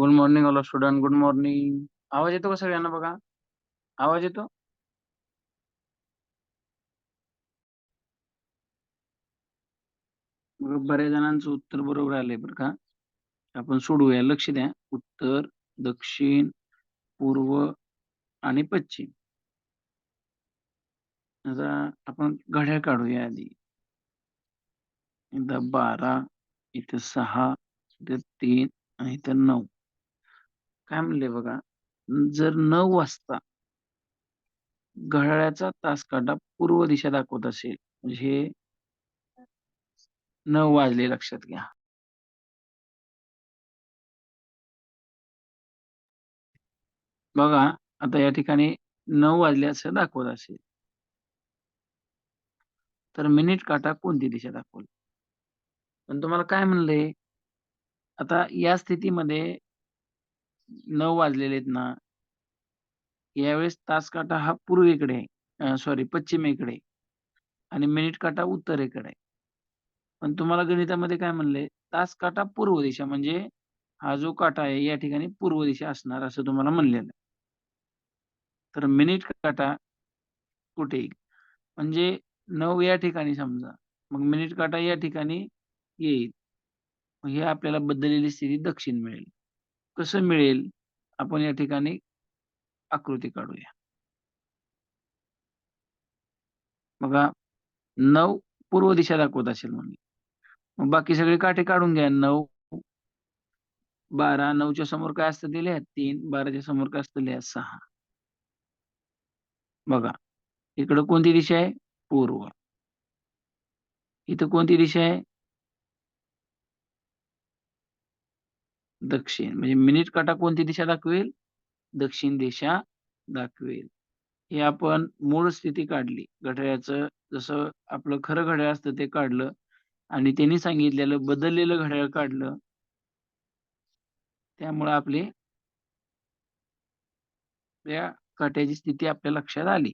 Good morning all student good morning आवाज येतो का सगळ्यांना बघा? आवाज येतो? बऱ्याच जणांचं उत्तर बरोबर आलंय बरं का. आपण सोडूया. लक्ष द्या. उत्तर दक्षिण पूर्व आणि पश्चिम. आता आपण घड्याळ काढूया आधी. इथं बारा इथं सहा इथं तीन आणि इथं नऊ. काय म्हणले बघा जर नऊ वाजता घड्याळाचा तास काटा पूर्व दिशा दाखवत असेल म्हणजे हे नऊ वाजले लक्षात घ्या. बघा आता या ठिकाणी नऊ वाजले असं दाखवत असेल. तर मिनिट काटा कोणती दिशा दाखवली? पण तुम्हाला काय म्हणले? आता या स्थितीमध्ये नऊ वाजलेले आहेत ना यावेळेस तास काटा हा पूर्वेकडे आहे. सॉरी पश्चिमेकडे आणि मिनिट काटा उत्तरेकडे पण तुम्हाला गणितामध्ये काय म्हणले? तास काटा पूर्व दिशा म्हणजे हा जो काटा आहे या ठिकाणी पूर्व दिशा असणार असं तुम्हाला म्हणलेलं आहे. तर मिनिट काटा कुठे येईल? म्हणजे नऊ या ठिकाणी समजा. मग मिनिट काटा या ठिकाणी येईल. हे आपल्याला बदललेली स्थिती दक्षिण मिळेल. कसं मिळेल? आपण या ठिकाणी आकृती काढूया. बघा नऊ पूर्व दिशा दाखवत असेल म्हणून. मग बाकी सगळे काटे काढून घ्या. नऊ बारा नऊच्या समोर काय असतं दिले तीन बाराच्या समोर काय असतं लिहा सहा. बघा इकडं कोणती दिशा आहे? पूर्व. इथं कोणती दिशा आहे? दक्षिण. म्हणजे मिनिट काटा कोणती दिशा दाखवेल? दक्षिण दिशा दाखवेल. हे आपण मूळ स्थिती काढली. घड्याळाचं जसं आपलं खरं घड्याळ असतं ते काढलं आणि त्यांनी सांगितलेलं बदललेलं घड्याळ काढलं. त्यामुळे आपली या काट्याची स्थिती आपल्या लक्षात आली.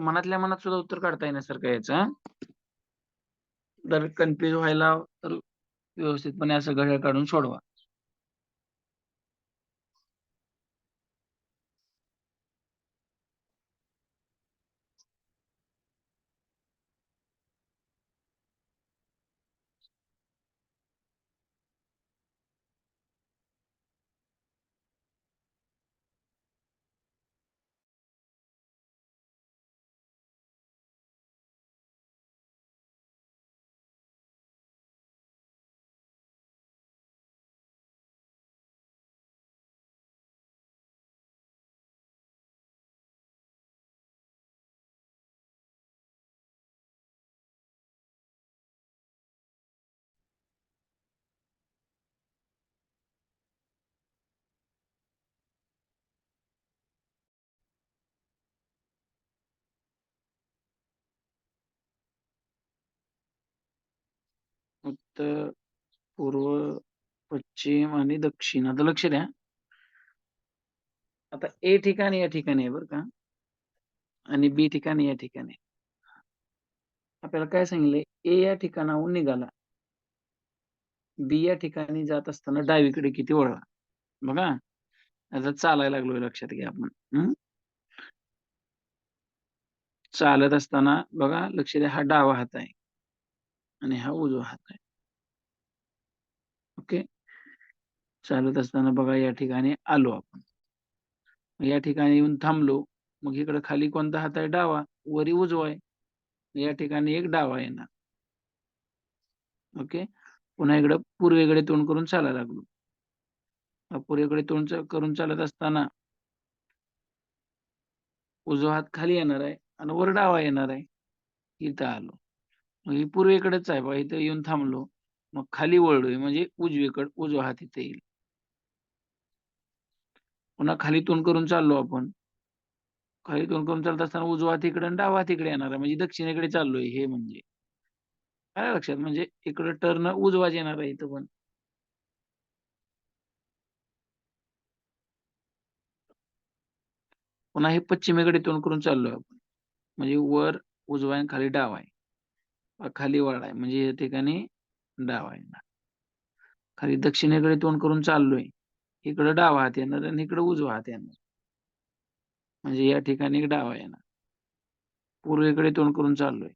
मनातल्या मनात सुद्धा उत्तर काढता येण्यासारखं याचा जर कन्फ्युज व्हायला तर व्यवस्थितपणे असं घड्याळ काढून सोडवा. उत्तर पूर्व पश्चिम आणि दक्षिण. आता लक्ष द्या. आता ए ठिकाणी या ठिकाणी आहे बरं का. आणि बी ठिकाणी या ठिकाणी आपल्याला काय सांगितले ए या ठिकाणाहून निघाला. बी या ठिकाणी जात असताना डावीकडे किती वळला? बघा. आता चालायला लागलोय लक्षात घ्या आपण. चालत असताना बघा लक्ष द्या हा डावा हात आहे. आणि हा उजवा हात आहे. ओके. चालत असताना बघा या ठिकाणी आलो आपण. या ठिकाणी येऊन थांबलो. मग इकडे खाली कोणता हात आहे? डावा. वरी उजवा आहे. या ठिकाणी एक डावा येणार. ओके. पुन्हा इकडं पूर्वेकडे तोंड करून चाला लागलो. पूर्वेकडे तोंड करून चालत असताना उजवा हात खाली येणार आहे आणि वर डावा येणार आहे. इथं आलो. मग ही पूर्वेकडेच आहे बघा. इथं येऊन थांबलो. मग खाली वळलोय म्हणजे उजवीकडे उजवा हात इथे येईल. पुन्हा खाली तोंड करून चाललो आपण. खाली तोंड करून चालत असताना उजवा हात इकडे आणि डावा हात इकडे येणार आहे. म्हणजे दक्षिणेकडे चाललोय हे म्हणजे. काय लक्षात? म्हणजे इकडे टर्न उजवाच येणार आहे इथं पण. पुन्हा हे पश्चिमेकडे तोंड करून चाललोय आपण. म्हणजे वर उजवा आहे खाली डावा आहे. खाली वळा आहे. म्हणजे या ठिकाणी डावा आहे खाली दक्षिणेकडे तोंड करून चाललोय. इकडं डावा हात येणार आणि इकडं उजवा हात येणार. म्हणजे या ठिकाणी डावा येणार. पूर्वेकडे तोंड करून चाललोय.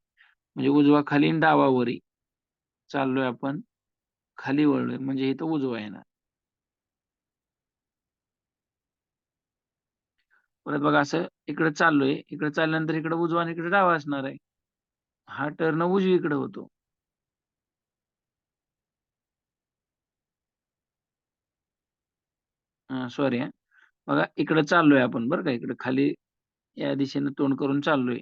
म्हणजे उजवा खाली डावावरी डावा चाललोय आपण. खाली वळलोय. म्हणजे इथं उजवा येणार. परत बघा असं इकडे चाललोय. इकडे चालल्यानंतर इकडे उजवा आणि इकडे डावा असणार आहे. हा टर्न उजवीकडे होतो. सॉरी बघा इकडे चाललोय आपण बरं का. इकडे खाली या दिशेने तोंड करून चाललोय.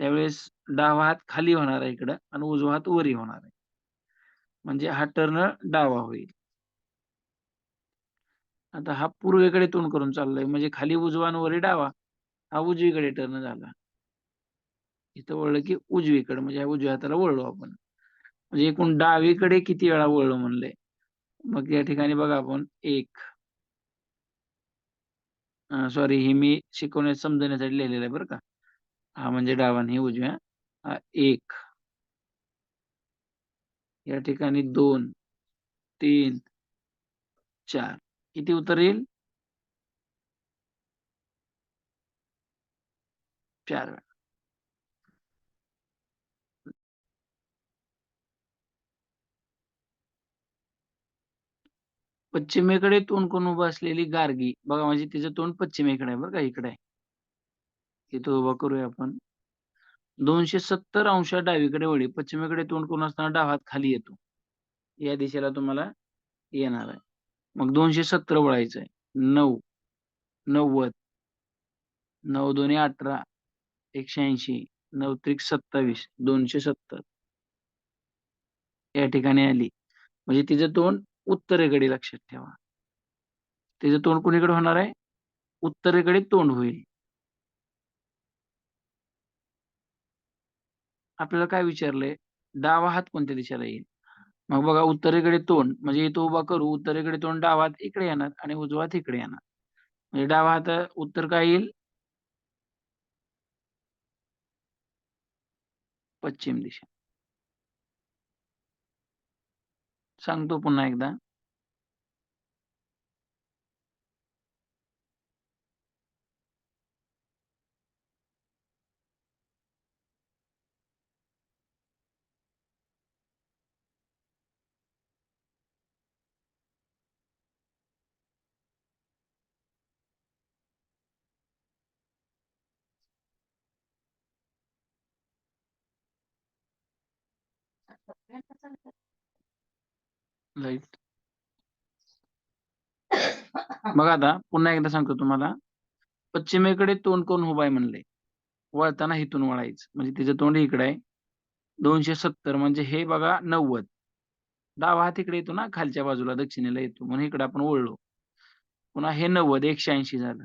त्यावेळेस डावा हात खाली होणार आहे इकडं आणि उजवा हात वरी होणार आहे. म्हणजे हा टर्न डावा होईल. आता हा पूर्वेकडे तोंड करून चाललोय. म्हणजे खाली उजवा आणि वरी डावा. हा उजवीकडे टर्न झाला. इथं वळलं की उजवीकडे. म्हणजे ह्या उजव्या हाताला वळलो आपण. म्हणजे एकूण डावीकडे किती वेळा वळलो म्हणले मग या ठिकाणी बघा आपण. एक सॉरी हे मी शिकवण्या समजण्यासाठी लिहिलेलं आहे बरं का. हा म्हणजे डावा आणि उजव्या. एक. या ठिकाणी दोन तीन चार. किती उत्तर येईल? चार. वेळा पश्चिमेकडे तोंड करून उभं असलेली गार्गी. बघा म्हणजे तिचं तोंड पश्चिमेकडे आहे बरं का इकडे आहे. इथं उभा करूया आपण. दोनशे सत्तर अंश डावीकडे वळी पश्चिमेकडे तोंड करून असताना डाव हात खाली येतो. या दिशेला तुम्हाला येणार आहे. मग दोनशे सत्तर वळायचं आहे. नऊ नव्वद नऊ दोन्ही अठरा एकशे ऐंशी नऊ त्रिक सत्तावीस दोनशे सत्तर. या ठिकाणी आली. म्हणजे तिचं तोंड उत्तरेकडे लक्षात ठेवा. त्याचं तोंड कुणीकडे होणार आहे? उत्तरेकडे तोंड होईल. आपल्याला काय विचारलंय? डावा हात कोणत्या दिशेला येईल? मग बघा उत्तरेकडे तोंड म्हणजे इथं उभा करू उत्तरेकडे तोंड डावा हात इकडे येणार आणि उजवा हात इकडे येणार. म्हणजे डावा हात उत्तर काय येईल? पश्चिम दिशा सांगतो पुन्हा एकदा. राईट बघा आता पुन्हा एकदा सांगतो तुम्हाला. पश्चिमेकडे तोंड कोण उभा आहे म्हणले वळताना हिथून वळायचं. म्हणजे तिचं तोंड इकडे आहे. दोनशे सत्तर म्हणजे हे बघा नव्वद. डावा हात इकडे येतो ना खालच्या बाजूला दक्षिणेला येतो. म्हणून इकडे आपण वळलो. पुन्हा हे नव्वद एकशे ऐंशी झालं.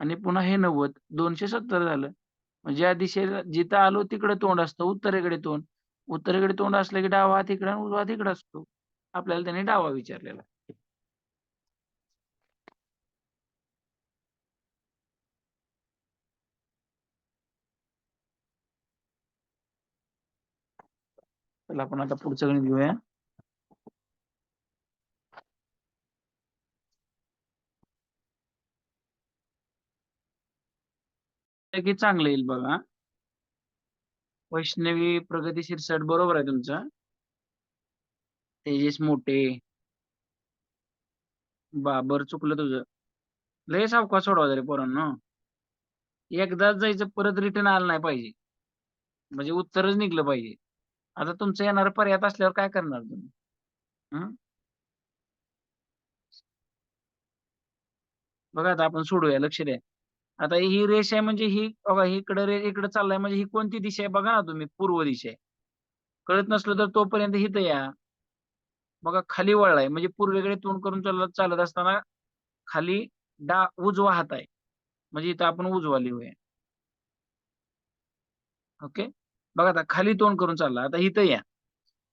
आणि पुन्हा हे नव्वद दोनशे सत्तर झालं. म्हणजे या दिशेला जिथं आलो तिकडे तोंड असतं. उत्तरेकडे तोंड. उत्तरेकडे तोंड असलं की डावा हात इकडे आणि उजवा हात इकडे असतो. आपल्याला त्याने डावा विचारलेला. चला आपण आता पुढचं गणित घेऊया. की चांगलं येईल बघा. वैष्णवी प्रगतीशील सट बरोबर आहे तुमचं. तेजस मोठे. बाबर चुकलं तुझं. लय सावकाश सोडवा रे पोरांना. एकदाच जायचं परत रिटर्न आलं नाही पाहिजे. म्हणजे उत्तरच निघलं पाहिजे. आता तुमचं येणार पर्याय असल्यावर काय करणार तुम्ही? बघा आता आपण सोडूया लक्ष द्या. आता ही रेष आहे म्हणजे ही बघा इकडे रे इकडे चाललाय म्हणजे ही कोणती दिशा आहे? बघा ना तुम्ही पूर्व दिशा आहे. कळत नसलं तर तोपर्यंत हिथं या. बघा खाली वळलाय म्हणजे पूर्वेकडे तोंड करून चालत चालत असताना खाली डा उजवा हात आहे. म्हणजे इथं आपण उजवा लिहूया. ओके? बघा आता खाली तोंड करून चालला. आता इथं या.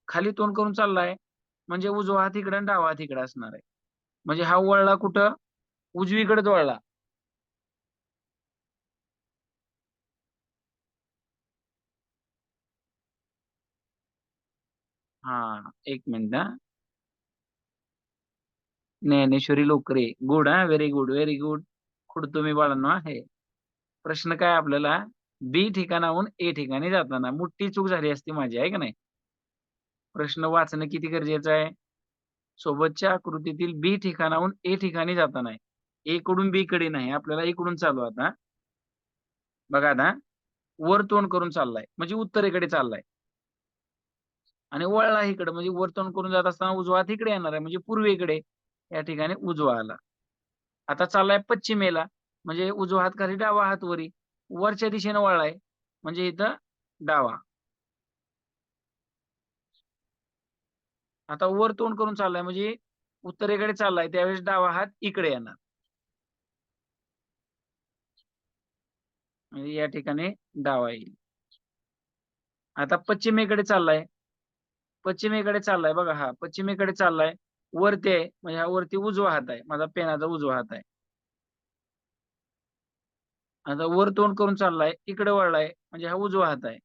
खाली तोंड करून चाललाय म्हणजे उजवा हात इकडे आणि डावा हात इकडे असणार आहे. म्हणजे हा वळला कुठं? उजवीकडे वळला. हा एक मिनिट ना ज्ञानेश्वरी लोकरे. गुड हा? व्हेरी गुड व्हेरी गुड खुड तुम्ही बाळांनो आहे. प्रश्न काय आपल्याला? बी ठिकाणाहून ए ठिकाणी जाताना. मोठी चूक झाली असती माझी आहे का नाही? प्रश्न वाचणं किती गरजेचं आहे? सोबतच्या आकृतीतील बी ठिकाणाहून ए ठिकाणी जाताना ए कडून बी कडे नाही. आपल्याला इकडून चालू आता. बघा आता. वर तोंड करून चाललाय. म्हणजे उत्तरेकडे चाललाय. आणि वळला इकडे. म्हणजे वर तोंड करून जात असताना उजवा तिकडे इकडे येणार आहे. म्हणजे पूर्वेकडे. या ठिकाणी उजवा आला आता चाललाय पश्चिमेला. म्हणजे उजवा हात खाली डावा हात वरी. वरच्या दिशेने वळलाय. म्हणजे इथं डावा. आता वर तोंड करून चाललाय. म्हणजे उत्तरेकडे चाललाय. त्यावेळेस डावा हात इकडे येणार. म्हणजे या ठिकाणी डावा येईल. आता पश्चिमेकडे चाललाय. पश्चिमेकडे चाललाय. बघा हा. पश्चिमेकडे चाललाय. वरती आहे म्हणजे हा वरती उजवा हात आहे माझा पेनाचा उजवा हात आहे. आता वर तोंड करून चाललाय इकडे वळलाय म्हणजे हा उजवा हात आहे.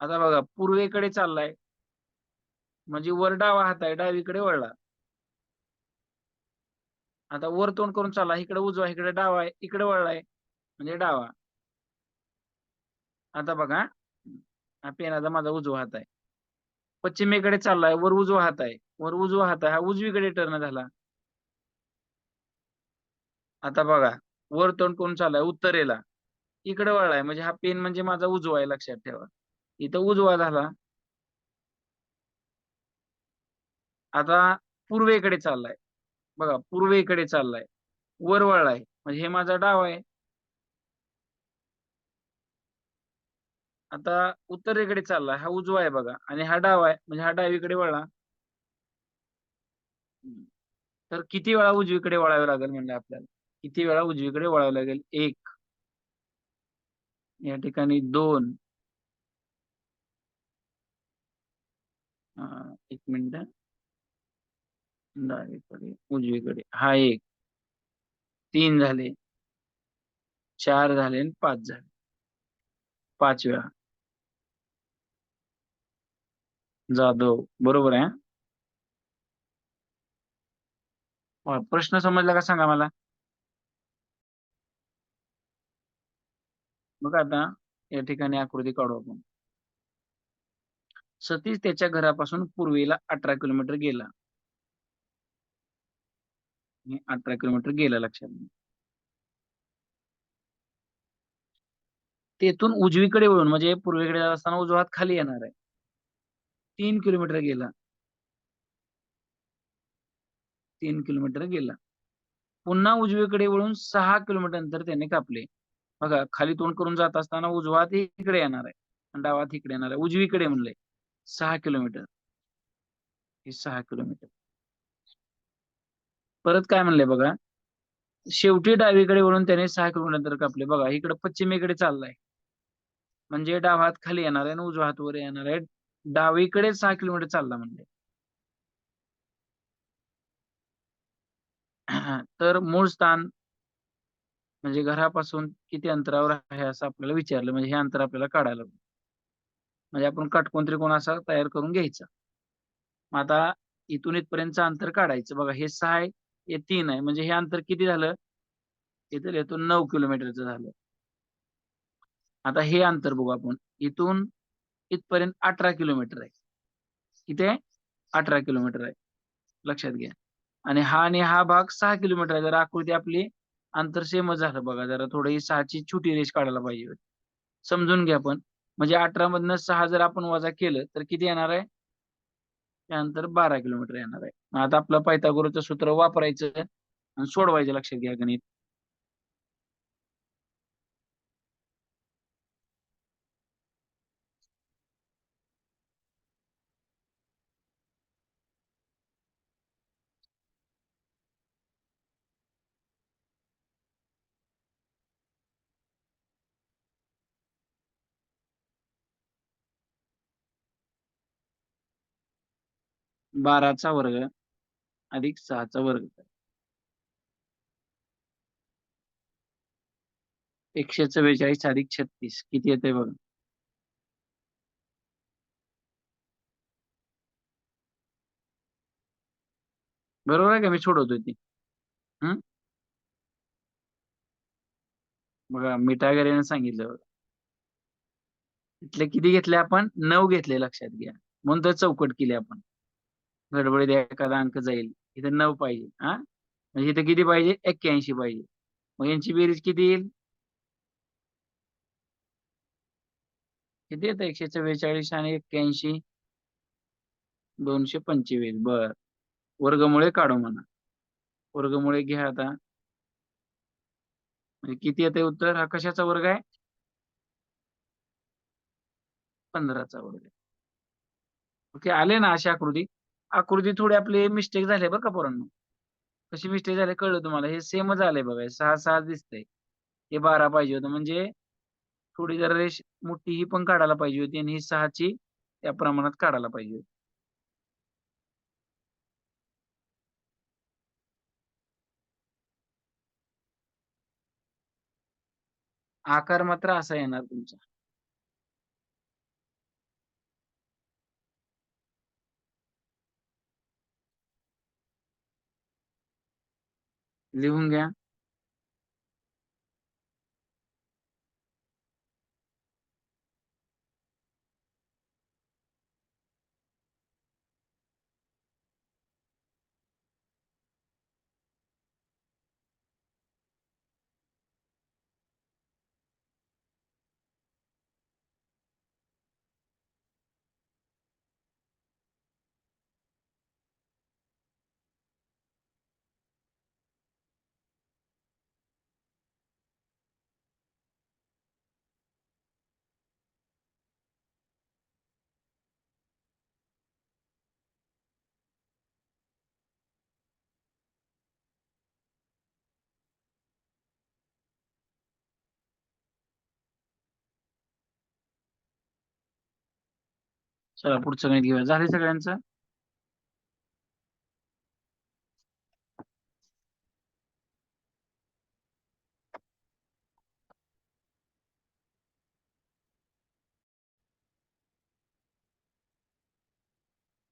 आता बघा पूर्वेकडे चाललाय म्हणजे वर डावा हात आहे डावीकडे वळला. आता वर तोंड करून चालला इकडे उजवा इकडे डावा आहे इकडे वळलाय म्हणजे डावा. आता बघा हा पेनाचा माझा उजवा हात आहे. पश्चिमेकडे चाललाय वर उजवा हात आहे. वर उजवा हात आहे हा उजवीकडे टर्न झाला. आता बघा वर तोंड कोण चाललाय? उत्तरेला. इकडे वळलाय म्हणजे हा पेन म्हणजे माझा उजवा आहे लक्षात ठेवा. इथं उजवा झाला. आता पूर्वेकडे चाललाय. बघा पूर्वेकडे चाललाय. वर वळलाय म्हणजे हे माझा डाव आहे. आता उत्तरेकडे चालला. हा उजवा आहे बघा. आणि हा डाव आहे. म्हणजे हा डावीकडे वळला तर किती वेळा उजवीकडे वळावे लागेल म्हणजे आपल्याला? किती वेळा उजवीकडे वळावे लागेल? एक. या ठिकाणी दोन. एक मिनिट. डावीकडे उजवीकडे. हा एक. तीन झाले. चार झाले आणि पाच झाले. पाच वेळा. जाधव. बरोबर आहे प्रश्न समजला का सांगा मला? बघा आता या ठिकाणी आकृती काढू आपण. सतीश त्याच्या घरापासून पूर्वेला अठरा किलोमीटर गेला. अठरा किलोमीटर गेला लक्षात तेथून उजवीकडे वळून म्हणजे पूर्वेकडे जात असताना उजवा हात खाली येणार आहे. तीन किलोमीटर गेला. तीन किलोमीटर गेला. पुन्हा उजवीकडे वळून सहा किलोमीटर अंतर त्याने कापले. बघा खाली तोंड करून जात असताना उजवा इकडे येणार आहे डावा इकडे येणार आहे. उजवीकडे म्हणले. सहा किलोमीटर. हे सहा किलोमीटर. परत काय म्हणले बघा? शेवटी डावीकडे वळून त्याने सहा किलोमीटर अंतर कापले. बघा इकडे पश्चिमेकडे चाललाय. म्हणजे डावा हात खाली येणार आहे आणि उजवा हात वर येणार आहे. डावीकडे सहा किलोमीटर चालला म्हणजे. तर मूळ स्थान म्हणजे घरापासून किती अंतरावर आहे असं आपल्याला विचारलं. म्हणजे हे अंतर आपल्याला काढायला म्हणजे आपण काटकोण त्रिकोण असा तयार करून घ्यायचा. मग आता इथून इथपर्यंत अंतर काढायचं. बघा हे सहा आहे हे तीन आहे. म्हणजे हे अंतर किती झालं? इथं इथून नऊ किलोमीटरचं झालं. आता हे अंतर बघू आपण. इथून इथपर्यंत अठरा किलोमीटर आहे. किती अठरा किलोमीटर आहे. लक्षात घ्या. आणि हा आणि हा भाग सहा किलोमीटर आहे. जर आकृती आपली अंतर सेमच झालं बघा. जरा थोडी सहाची छोटी रेष काढायला पाहिजे. समजून घ्या आपण म्हणजे अठरा मधनं सहा जर आपण वजा केलं तर किती येणार आहे? त्यानंतर बारा किलोमीटर येणार आहे. आता आपलं पायथागोरचं सूत्र वापरायचं आणि सोडवायचं. लक्षात घ्या गणित. बाराचा वर्ग अधिक सहाचा वर्ग. एकशे चव्वेचाळीस अधिक छत्तीस किती येते बघा? बरोबर आहे का? मी सोडवतोय ती. हम्म बघा मिठागऱ्याने सांगितलं इथले किती घेतले आपण? नऊ घेतले लक्षात घ्या. म्हणून तर चौकट केली आपण. गडबडीत एखादा अंक जाईल. इथं नऊ पाहिजे हा? म्हणजे इथं किती पाहिजे? एक्क्याऐंशी पाहिजे. मग यांची बेरीज किती येईल? किती येतं? एकशे चव्वेचाळीस आणि एक्क्याऐंशी? दोनशे पंचवीस. बर. वर्गमुळे काढू म्हणा. वर्गमुळे घ्या आता. म्हणजे किती येते उत्तर? हा कशाचा वर्ग आहे? पंधराचा वर्ग आहे. ओके आले ना अशी आकृती? आकृती थोडी आपली मिस्टेक झाली बरं का पोरांनो? कशी मिस्टेक झाली कळलं तुम्हाला? हे सेमच आलंय बघा. सहा सहा दिसतंय. हे बारा पाहिजे होतं. म्हणजे थोडी जरा रेष मोठी ही पण काढायला पाहिजे होती आणि ही सहाची त्या प्रमाणात काढायला पाहिजे होती. आकार मात्र असा येणार तुमचा. लिहून घ्या. चला पुढचं गणित घेऊया. झाले सगळ्यांचं?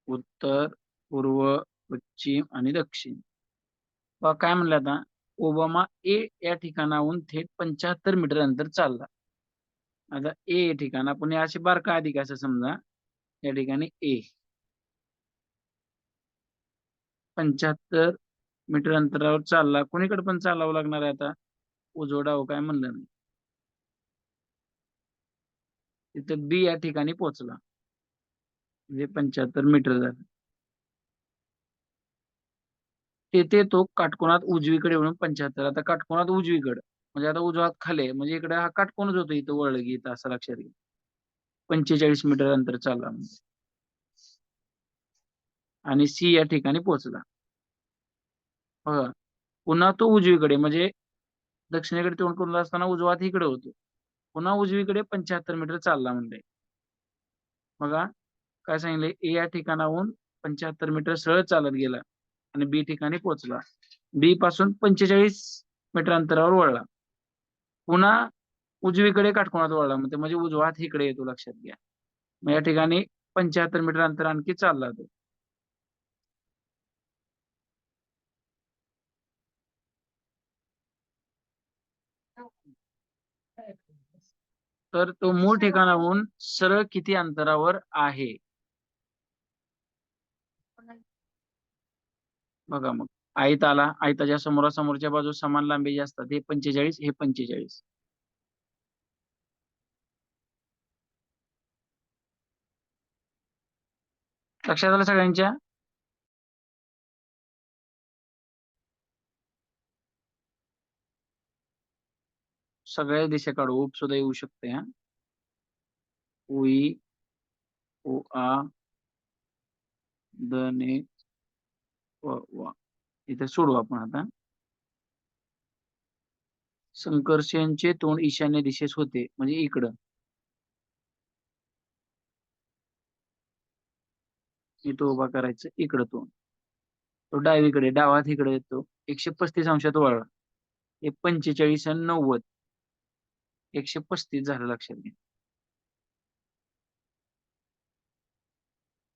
उत्तर पूर्व पश्चिम आणि दक्षिण. काय म्हणलं आता? ओबामा ए या ठिकाणाहून थेट पंच्याहत्तर मीटर अंतर चालला. आता ए या ठिकाण आपण हे असे बारका अधिक असं समजा या ठिकाणी ए पंच्याहत्तर मीटर अंतरावर चालला. कोणीकडे पण चालावं लागणार आहे आता? उजवडावं हो काय म्हणलं नाही तिथं बी या ठिकाणी पोहोचला. म्हणजे पंच्याहत्तर मीटर झालं. तेथे तो काटकोणात उजवीकडे म्हणून पंच्याहत्तर. आता काटकोणात उजवीकडे. म्हणजे आता उजवात खाले खाली आहे. म्हणजे इकडे हा काटकोणच होतो इथं वळलं की इथं असं लक्षात घे पंचेचाळीस मीटर अंतर चालला म्हणजे आणि सी या ठिकाणी पोहोचला. बघा पुन्हा तो उजवीकडे म्हणजे दक्षिणेकडे तोंड करून असताना उजवा इकडे होतो. पुन्हा उजवीकडे पंच्याहत्तर मीटर चालला म्हणजे बघा काय सांगितले? ए या ठिकाणाहून पंच्याहत्तर मीटर सरळ चालत गेला आणि बी ठिकाणी पोहोचला. बी पासून पंचेचाळीस मीटर अंतरावर वळला. पुन्हा उजवीकडे काटकोणात वळला म्हणजे म्हणजे उजवा हात इकडे येतो लक्षात घ्या. मग या ठिकाणी पंच्याहत्तर मीटर अंतर आणखी चालला तो. तर तो मूळ ठिकाणाहून सरळ किती अंतरावर आहे? बघा मग. आयत आला आयताच्या समोरासमोरच्या बाजू समान लांबी जी असतात हे पंचेचाळीस हे पंचेचाळीस. लक्षात आलं सगळ्यांच्या? सगळ्या दिशा काढू उप सुद्धा येऊ शकते हा. उई ओ आ द ने व वा. इथे सोडू आपण आता. संकर्षणचे तोंड ईशान्य दिशेस होते म्हणजे इकडं. इथं उभा करायचं इकडं तोंड. तो डावीकडे डावात इकडे येतो. एकशे पस्तीस अंशात वळला हे पंचेचाळीस आणि नव्वद. एकशे पस्तीस झालं लक्षात घ्या.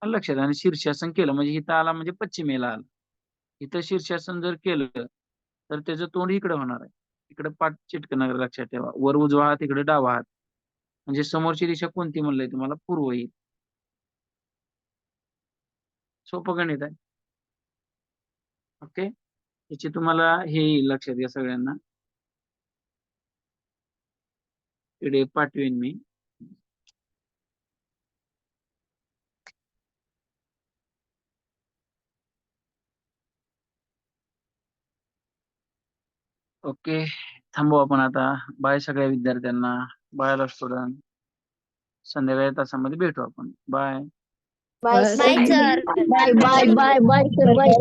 लक्षात आणि शीर्षासन केलं. म्हणजे इथं आला म्हणजे पश्चिमेला आला. इथं शीर्षासन जर केलं तर त्याचं तोंड इकडे होणार आहे. इकडे पाठ चिटकणार लक्षात ठेवा. वर उजवा हात इकडे डावा हात. म्हणजे समोरची दिशा कोणती म्हणलंय तुम्हाला? पूर्व येईल. सोपं गणित आहे. ओके? याची तुम्हाला हे येईल लक्षात घ्या सगळ्यांना. इकडे पाठवेन मी. ओके थांबू आपण आता. बाय सगळ्या विद्यार्थ्यांना. Bye student. संध्याकाळी तासामध्ये भेटू आपण. Bye. Bye, bye, sir. Bye, bye, bye, bye, sir. Bye,